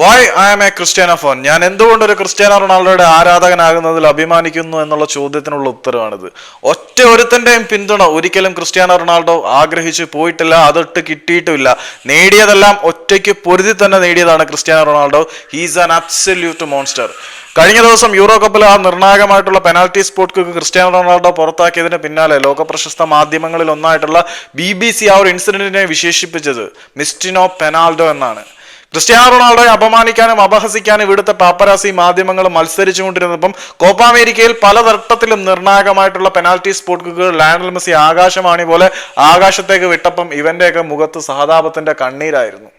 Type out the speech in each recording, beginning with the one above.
Why I am a Cristiano fan ഞാൻ എന്തുകൊണ്ട് ഒരു ക്രിസ്ത്യാനോ റൊണാൾഡോയുടെ ആരാധകനാകുന്നതിൽ അഭിമാനിക്കുന്നു എന്നുള്ള ചോദ്യത്തിനുള്ള ഉത്തരവാണിത് ഒറ്റ ഒരുത്തന്റെയും പിന്തുണ ഒരിക്കലും ക്രിസ്ത്യാനോ റൊണാൾഡോ ആഗ്രഹിച്ച് പോയിട്ടില്ല അതൊട്ട് കിട്ടിയിട്ടുമില്ല നേടിയതെല്ലാം ഒറ്റയ്ക്ക് പൊരുതി തന്നെ നേടിയതാണ് Cristiano Ronaldo he's an absolute monster കഴിഞ്ഞ ദിവസം യൂറോ കപ്പിൽ ആ നിർണായകമായിട്ടുള്ള penalty spot kick Cristiano Ronaldo പുറത്താക്കിയതിന് പിന്നാലെ ലോക പ്രശസ്ത മാധ്യമങ്ങളിൽ ഒന്നായിട്ടുള്ള ബി ബി സി ആ ഒരു ഇൻസിഡന്റിനെ വിശേഷിപ്പിച്ചത്. മിസ്റ്റിനോ പെനാൾഡോ എന്നാണ്. ക്രിസ്ത്യാനോ റൊണാൾഡോയെ അപമാനിക്കാനും അപഹസിക്കാനും ഇവിടുത്തെ പാപ്പരാസി മാധ്യമങ്ങൾ മത്സരിച്ചുകൊണ്ടിരുന്നപ്പം കോപ്പ അമേരിക്കയിൽ പലതരത്തിലും നിർണായകമായിട്ടുള്ള പെനാൽറ്റി സ്പോട്ട് കിക്കുകൾ ലയണൽ മെസ്സി ആകാശവാണി പോലെ ആകാശത്തേക്ക് വിട്ടപ്പം ഇവന്റെയൊക്കെ മുഖത്ത് സഹതാപത്തിന്റെ കണ്ണീരായിരുന്നു.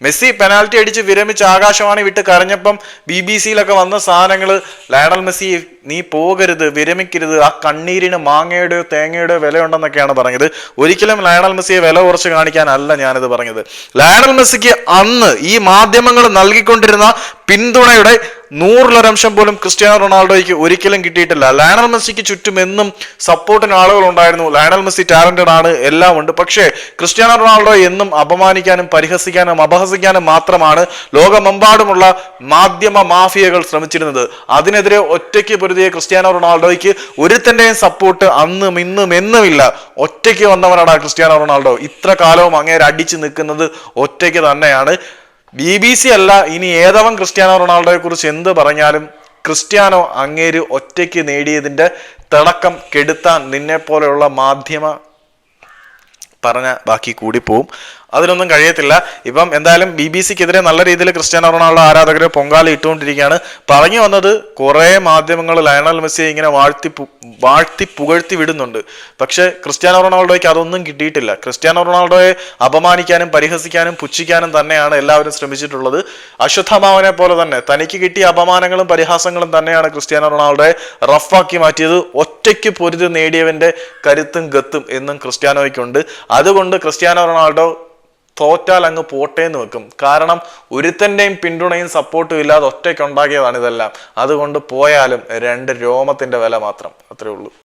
മെസ്സി പെനാൽറ്റി അടിച്ച് വിരമിച്ച് ആകാശവാണി വിട്ട് കരഞ്ഞപ്പം ബി ബി സിയിലൊക്കെ വന്ന സാധനങ്ങൾ ലയണൽ മെസ്സി നീ പോകരുത് വിരമിക്കരുത് ആ കണ്ണീരിന് മാങ്ങയുടെയോ തേങ്ങയുടെയോ വിലയുണ്ടെന്നൊക്കെയാണ് പറഞ്ഞത്. ഒരിക്കലും ലയണൽ മെസ്സിയെ വില കുറച്ച് കാണിക്കാനല്ല ഞാനിത് പറഞ്ഞത്. ലയണൽ മെസ്സിക്ക് അന്ന് ഈ മാധ്യമങ്ങൾ നൽകിക്കൊണ്ടിരുന്ന പിന്തുണയുടെ നൂറിലൊരംശം പോലും ക്രിസ്ത്യാനോ റൊണാൾഡോയ്ക്ക് ഒരിക്കലും കിട്ടിയിട്ടില്ല. ലയണൽ മെസ്സിക്ക് ചുറ്റും എന്നും സപ്പോർട്ടിന് ആളുകൾ ഉണ്ടായിരുന്നു ലയണൽ മെസ്സി ടാലന്റഡ് ആണ് എല്ലാം ഉണ്ട്. പക്ഷേ ക്രിസ്ത്യാനോ റൊണാൾഡോ എന്നും അപമാനിക്കാനും പരിഹസിക്കാനും അപഹസിക്കാനും മാത്രമാണ് ലോകമെമ്പാടുമുള്ള മാധ്യമ മാഫിയകൾ ശ്രമിച്ചിരുന്നത്. അതിനെതിരെ ഒറ്റയ്ക്ക് പൊരുതിയ ക്രിസ്ത്യാനോ റൊണാൾഡോയ്ക്ക് ഒരുത്തന്റെയും സപ്പോർട്ട് അന്നും ഇന്നും എന്നുമില്ല. ഒറ്റയ്ക്ക് വന്നവനാണ് ക്രിസ്ത്യാനോ റൊണാൾഡോ. ഇത്ര കാലവും അങ്ങേരെ നിൽക്കുന്നത് ഒറ്റയ്ക്ക് തന്നെയാണ്. ബി ബി സി അല്ല ഇനി ഏതവൻ ക്രിസ്ത്യാനോ റൊണാൾഡോയെ കുറിച്ച് എന്ത് പറഞ്ഞാലും ക്രിസ്ത്യാനോ അങ്ങേര് ഒറ്റയ്ക്ക് നേടിയതിന്റെ തിളക്കം കെടുത്താൻ നിന്നെ പോലെയുള്ള മാധ്യമ പറഞ്ഞ ബാക്കി കൂടി പോവും. അതിനൊന്നും കഴിയത്തില്ല. ഇപ്പം എന്തായാലും ബി ബി സിക്കെതിരെ നല്ല രീതിയിൽ ക്രിസ്ത്യാനോ റൊണാൾഡോ ആരാധകർ പൊങ്കാല ഇട്ടുകൊണ്ടിരിക്കുകയാണ്. പറഞ്ഞു വന്നത് കുറേ മാധ്യമങ്ങൾ ലയണൽ മെസ്സിയെ ഇങ്ങനെ വാഴ്ത്തി വാഴ്ത്തി പുകഴ്ത്തി വിടുന്നുണ്ട്. പക്ഷേ ക്രിസ്ത്യാനോ റൊണാൾഡോയ്ക്ക് അതൊന്നും കിട്ടിയിട്ടില്ല. ക്രിസ്ത്യാനോ റൊണാൾഡോയെ അപമാനിക്കാനും പരിഹസിക്കാനും പുച്ഛിക്കാനും തന്നെയാണ് എല്ലാവരും ശ്രമിച്ചിട്ടുള്ളത്. അശ്വത്ഥമാവനെ പോലെ തന്നെ തനിക്ക് കിട്ടിയ അപമാനങ്ങളും പരിഹാസങ്ങളും തന്നെയാണ് ക്രിസ്ത്യാനോ റൊണാൾഡോയെ റഫാക്കി മാറ്റിയത്. ഒറ്റയ്ക്ക് പൊരുതി നേടിയവന്റെ കരുത്തും ഗത്തും എന്നും ക്രിസ്ത്യാനോയ്ക്കുണ്ട് അതുകൊണ്ട് ക്രിസ്ത്യാനോ റൊണാൾഡോ തോറ്റാൽ അങ്ങ് പോട്ടേന്ന് വെക്കും. കാരണം ഒരുത്തന്റെയും പിന്തുണയും സപ്പോർട്ടും ഇല്ലാതെ ഒറ്റയ്ക്ക് ഉണ്ടാക്കിയതാണ് ഇതെല്ലാം. അതുകൊണ്ട് പോയാലും രണ്ട് രോമത്തിന്റെ വില മാത്രം. അത്രേ ഉള്ളൂ.